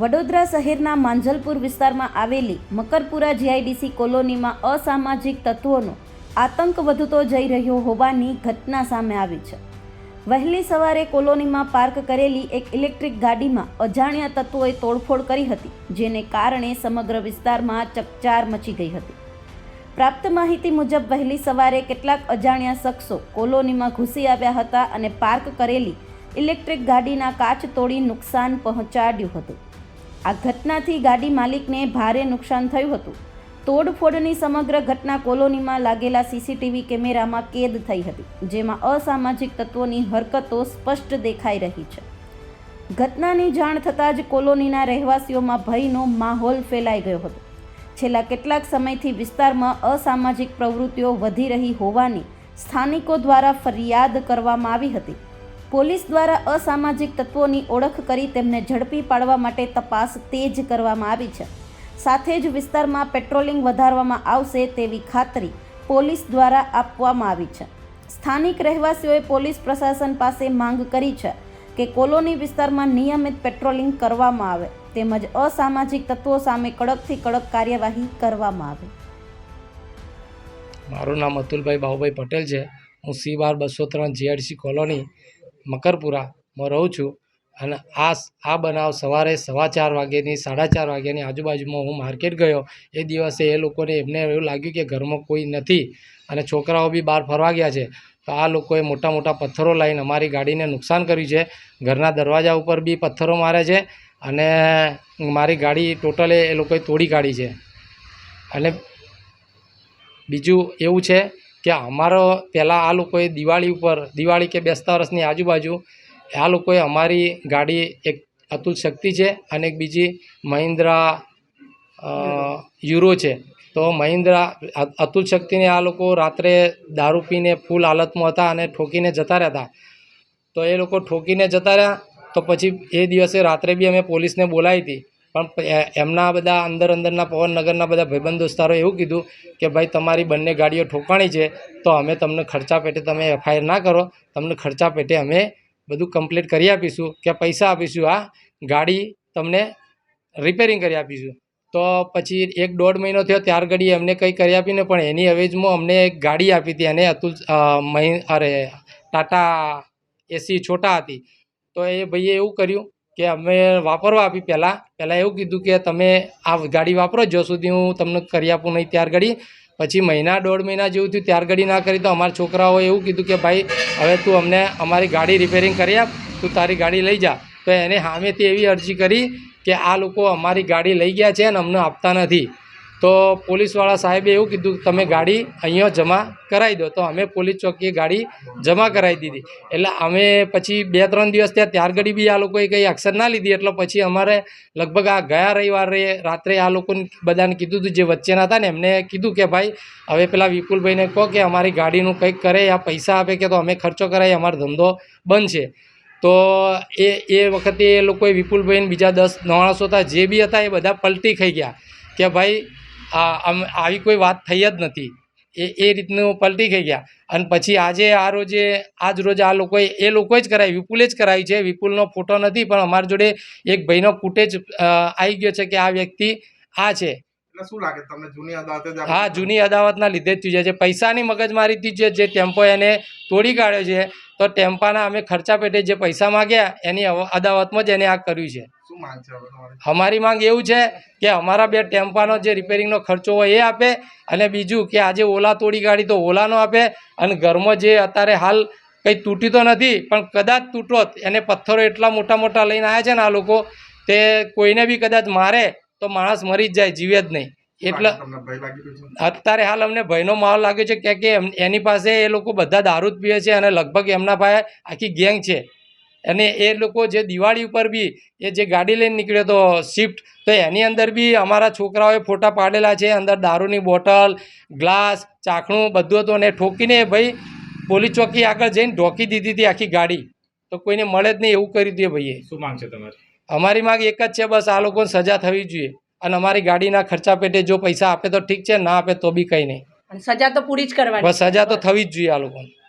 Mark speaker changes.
Speaker 1: વડોદરા શહેરના માંજલપુર વિસ્તારમાં આવેલી મકરપુરા જીઆઈડીસી કોલોનીમાં અસામાજિક તત્વોનો આતંક વધતો જઈ રહ્યો હોવાની ઘટના સામે આવી છે. વહેલી સવારે કોલોનીમાં પાર્ક કરેલી એક ઇલેક્ટ્રિક ગાડીમાં અજાણ્યા તત્વોએ તોડફોડ કરી હતી, જેને કારણે સમગ્ર વિસ્તારમાં ચકચાર મચી ગઈ હતી. પ્રાપ્ત માહિતી મુજબ, વહેલી સવારે કેટલાક અજાણ્યા શખ્સો કોલોનીમાં ઘૂસી આવ્યા હતા અને પાર્ક કરેલી ઇલેક્ટ્રિક ગાડીના કાચ તોડી નુકસાન પહોંચાડ્યું હતું. આ ઘટનાથી ગાડી માલિકને ભારે નુકસાન થયું હતું. તોડફોડની સમગ્ર ઘટના કોલોનીમાં લાગેલા સીસીટીવી કેમેરામાં કેદ થઈ હતી, જેમાં અસામાજિક તત્વોની હરકતો સ્પષ્ટ દેખાઈ રહી છે. ઘટનાની જાણ થતાં જ કોલોનીના રહેવાસીઓમાં ભયનો માહોલ ફેલાઈ ગયો હતો. છેલ્લા કેટલાક સમયથી વિસ્તારમાં અસામાજિક પ્રવૃત્તિઓ વધી રહી હોવાની સ્થાનિકો દ્વારા ફરિયાદ કરવામાં આવી હતી. પોલીસ દ્વારા અસામાજિક તત્વોની ઓળખ કરી તેમને ઝડપી પાડવા માટે તપાસ તેજ કરવામાં આવી છે. સાથે જ વિસ્તારમાં પેટ્રોલિંગ વધારવામાં આવશે તેવી ખાતરી પોલીસ દ્વારા આપવામાં આવી છે. સ્થાનિક રહેવાસીઓએ પોલીસ પ્રશાસન પાસે માંગ કરી છે કે કોલોની વિસ્તારમાં નિયમિત પેટ્રોલિંગ કરવામાં આવે તેમજ અસામાજિક તત્વો સામે કડકથી કડક કાર્યવાહી કરવામાં આવે.
Speaker 2: મારું નામ અતુલભાઈ બાહુભાઈ પટેલ છે. હું સી બાર બસો ત્રણ જીઆરસી કોલોની મકરપુરામાં રહું છું. અને આ આ બનાવ સવારે સવા ચાર વાગ્યાની, સાડા ચાર વાગ્યાની આજુબાજુમાં હું માર્કેટ ગયો. એ દિવસે એ લોકોને એમને એવું લાગ્યું કે ઘરમાં કોઈ નથી અને છોકરાઓ બી બહાર ફરવા ગયા છે. તો આ લોકોએ મોટા મોટા પથ્થરો લાવીને અમારી ગાડીને નુકસાન કર્યું છે. ઘરના દરવાજા ઉપર બી પથ્થરો મારે છે અને મારી ગાડી ટોટલે એ લોકોએ તોડી કાઢી છે. અને બીજું એવું છે કે અમારો પહેલાં આ લોકોએ દિવાળી ઉપર, દિવાળી કે બેસતા વર્ષની આજુબાજુ, આ લોકોએ અમારી ગાડી એક અતુલ શક્તિ છે અને એક બીજી મહિન્દ્રા યુરો છે. તો મહિન્દ્રા અતુલ શક્તિને આ લોકો રાત્રે દારૂ પીને ફૂલ હાલતમાં હતા અને ઠોકીને જતા રહ્યા હતા. તો એ લોકો ઠોકીને જતા રહ્યા, તો પછી એ દિવસે રાત્રે બી અમે પોલીસને બોલાવી હતી. પણ એમના બધા અંદર અંદરના પવનનગરના બધા ભાઈબંધ દોસ્તારો એવું કીધું કે ભાઈ તમારી બંને ગાડીઓ ઠોકાણી છે, તો અમે તમને ખર્ચા પેટે તમે એફઆઈઆર ના કરો, તમને ખર્ચા પેટે અમે બધું કમ્પ્લીટ કરી આપીશું કે પૈસા આપીશું, આ ગાડી તમને રિપેરિંગ કરી આપીશું. તો પછી એક દોઢ મહિનો થયો, ત્યાર ઘડી એમને કંઈ કરી આપીને પણ એની અવેજમાં અમને એક ગાડી આપી હતી, અને અતુલ મહિ, અરે, ટાટા એસી છોટા હતી. તો એ ભાઈએ એવું કર્યું કે અમે વાપરવા આપી પહેલાં. પહેલાં એવું કીધું કે તમે આ ગાડી વાપરો, જ્યાં સુધી હું તમને કરી આપું નહીં ત્યાર ઘડી પછી મહિના, દોઢ મહિના જેવું થયું, ત્યાર ઘડી ના કરી તો અમારા છોકરાઓએ એવું કીધું કે ભાઈ, હવે તું અમને અમારી ગાડી રિપેરિંગ કરી આપ, તું તારી ગાડી લઈ જા. તો એને સામેથી એવી અરજી કરી કે આ લોકો અમારી ગાડી લઈ ગયા છે અને અમને આપતા નથી. તો પોલીસવાળા સાહેબે એવું કીધું કે તમે ગાડી અહીંયા જમા કરાવી દો. તો અમે પોલીસ ચોકીએ ગાડી જમા કરાવી દીધી. એટલે અમે પછી બે ત્રણ દિવસ ત્યાં ત્યાર ઘડી બી આ લોકોએ કંઈ એક્શન ના લીધી. એટલે પછી અમારે લગભગ આ ગયા રવિવારે રાત્રે આ લોકોને બધાને કીધું હતું જે વચ્ચેના હતા ને, એમને કીધું કે ભાઈ, હવે પેલા વિપુલભાઈને કહો કે અમારી ગાડીનું કંઈક કરે યા પૈસા આપે કે તો અમે ખર્ચો કરાવીએ અમારો ધંધો બંધ છે તો એ એ વખતે એ લોકોએ વિપુલભાઈને બીજા દસ માણસો હતા જે બી હતા એ બધા પલટી ખાઈ ગયા. કે ભાઈ આવી કોઈ વાત થઈ જ નથી. એ એ રીતનું પલટી થઈ ગયા. અને પછી આજે આ રોજે આજ રોજ આ લોકોએ એ લોકોએ જ કરાવી. વિપુલે જ કરાવી છે. વિપુલનો ફોટો નથી પણ અમારી જોડે એક ભાઈનો ફૂટેજ આવી ગયો છે કે આ વ્યક્તિ આ છે.
Speaker 3: એટલે શું લાગે? તમને જૂની અદાલતે જ
Speaker 2: હા જૂની અદાવતના લીધે જ થયું છે. પૈસાની મગજમારીથી જે જે ટેમ્પો એને તોડી કાઢ્યો છે તો ટેમ્પાના અમે ખર્ચા પેટે જે પૈસા માગ્યા એની અદાવતમાં જ એને આ કર્યું છે. અમારી માંગ એવું છે કે અમારા બે ટેમ્પાનો જે રિપેરિંગનો ખર્ચો હોય એ આપે અને બીજું કે આજે ઓલા તોડી કાઢી તો ઓલાનો આપે અને ઘરમાં જે અત્યારે હાલ કંઈ તૂટી તો નથી પણ કદાચ તૂટોત એને પથ્થરો એટલા મોટા મોટા લઈને આવ્યા છે ને આ લોકો તે કોઈને બી કદાચ મારે તો માણસ મરી જ જાય જીવે જ નહીં. એટલે અત્યારે હાલ અમને ભયનો માહોલ લાગ્યો છે કે કે એની પાસે એ લોકો બધા દારૂ જ પીએ છે અને લગભગ એમના પાસે આખી ગેંગ છે. અને એ લોકો જે દિવાળી ઉપર બી એ જે ગાડી લઈને નીકળ્યો તો શિફ્ટ તો એની અંદર બી અમારા છોકરાઓએ ફોટા પાડેલા છે. અંદર દારૂની બોટલ ગ્લાસ ચાખણું બધું હતું અને ઠોકીને ભાઈ પોલીસ ચોકી આગળ જઈને ઢોકી દીધી હતી આખી ગાડી. તો કોઈને મળે જ નહીં એવું કરી દે ભાઈએ.
Speaker 4: શું માંગ છે તમારી?
Speaker 2: અમારી માંગ એક જ છે બસ આ લોકોને સજા થવી જોઈએ. અને અમારી ગાડીના ખર્ચા પેટે જો પૈસા આપે તો ઠીક છે ના આપે તો બી કંઈ નહીં.
Speaker 5: સજા તો પૂરી જ કરવાની.
Speaker 2: સજા તો થવી જ જોઈએ આ લોકોને.